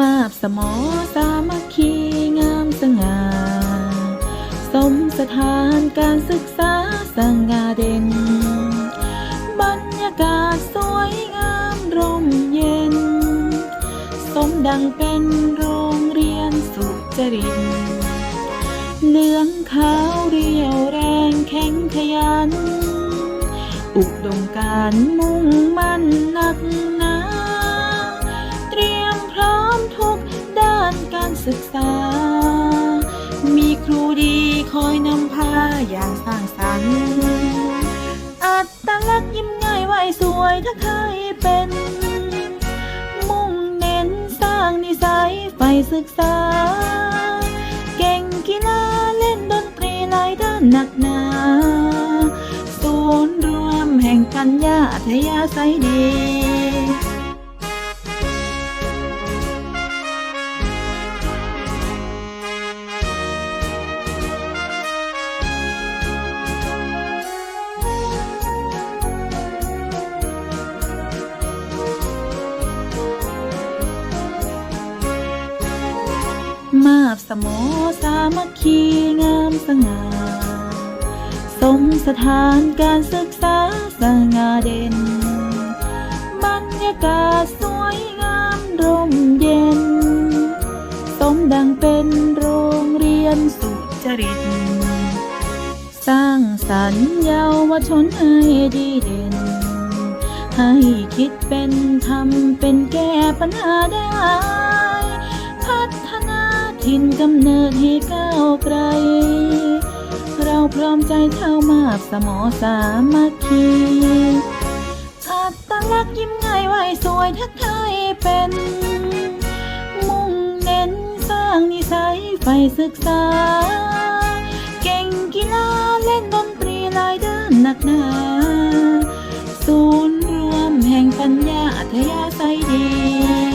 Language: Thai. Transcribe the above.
มาบสมอสามัคคีงามสง่า สมสถานการศึกษาสง่าเด่น บรรยากาศสวยงามร่มเย็น สมดังเป็นโรงเรียนสุจริต เหลืองขาวเรียวแรงแข็งขยัน อุดมการมุ่งมั่นหนักหนา ศึกษา มีครูดีคอยนำพาอย่างสร้างสรรค์อัตลักษณ์ยิ้มง่ายไหวสวยถ้าเคยเป็น มุ่งเน้นสร้างนิสัยใฝ่ศึกษา เก่งกีฬาเล่นดนตรีหลายด้านหนักหนาศูนย์รวมแห่งปัญญาอัธยาศัยดี มาบสมอสามัคคีงามสง่า สมสถานการศึกษาสง่าเด่น บรรยากาศสวยงามร่มเย็น สมดังเป็นโรงเรียนสุจริต สร้างสรรค์เยาวชนให้ดีเด่น ให้คิดเป็นทำเป็นแก้ปัญหาได้พัฒน ถิ่นกำเนิดให้ก้าวไกล เราพร้อมใจเท่ามาบสมอสามัคคีอัตลักยิ้มง่ายไหวสวยทักทายเป็น มุ่งเน้นสร้างนิสัยใฝ่ศึกษา เก่งกีฬาเล่นดนตรีลายด้านหนักหนาศูนย์รวมแห่งปัญญาอัธยาศัยดี